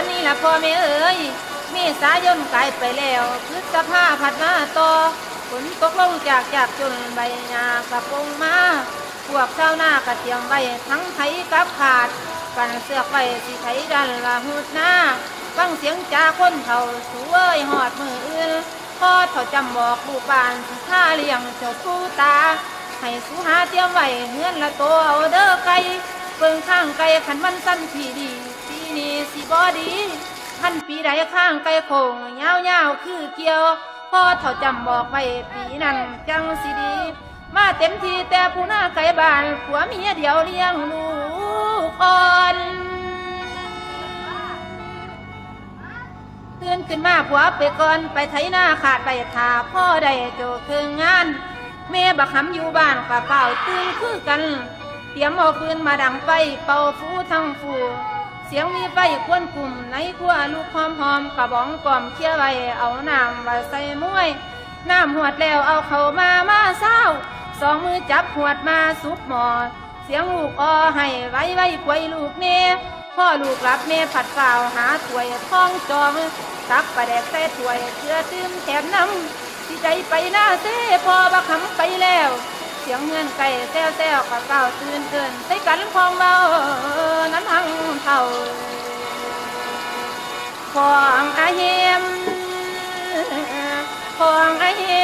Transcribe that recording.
านนี้ละพ่อแม่เอ๋ยมีสายนกลายไปแล้วพฤษภาผัดมาต่อฝนตกลงจากจากจนใบหญ้ากระปงมาพวกชาวนาก็เตรียมไว้ทั้งไถกับขาดกันเสือกไว้สิไถดันละหุดหน้าฟังเสียงจาคนเฒ่าสวยหอดมืออื่นพ่อเฒ่าจำบอกลูกบ้านสิท่าเลี้ยงเจ้าผู้ตาให้สูหาเตรียมไว้เงินละตัวเด้อไก่เบิ่งข้างไก่ขันมันสั้นที่ดี สิบ่ดีพันปีใดข้างไก่โคงยาวๆคือเกี่ยวพ่อเฒ่าจำบอกไว้ปีนั้นจังสิดี มาเต็มทีแต่ผู้หน้าไก่บ้านผัวเมียเดียวเลี้ยงลูกอ่อนตื่นขึ้นมาผัวไปก่อนไปไถหน้าขาดไปทาพ่อได้โจคืองานแม่บักหำอยู่บ้านกะเป่าตื่นคือกัน เตรียมเอาฟืนมาดังไฟเป่าฟูทั้งฟู เสียงมีไฟควนกลุ่มในขั้วลูกหอมหอมกระบองกล่อมเคี่ยวไว้เอาน้ำไว้ใส่มวยน้ำหวดแล้วเอาเขามามาเศร้าสองมือจับหวดมาสุบหมอเสียงลูกออให้ไว้ไว้ควยลูกเน่พ่อลูกรับเน่ผัดเปล่าหาถ้วยท้องจองตักประแดกใส่ถ้วยเพื่อตื้มแถมน้ำที่ใจไปหน้าเซ่พอบักคำ สียงเงินไก่แซวแซวกับเก่าตื่นเกินใส่กันพองเบานั้นทังเท่าของอาเฮมของอาเฮม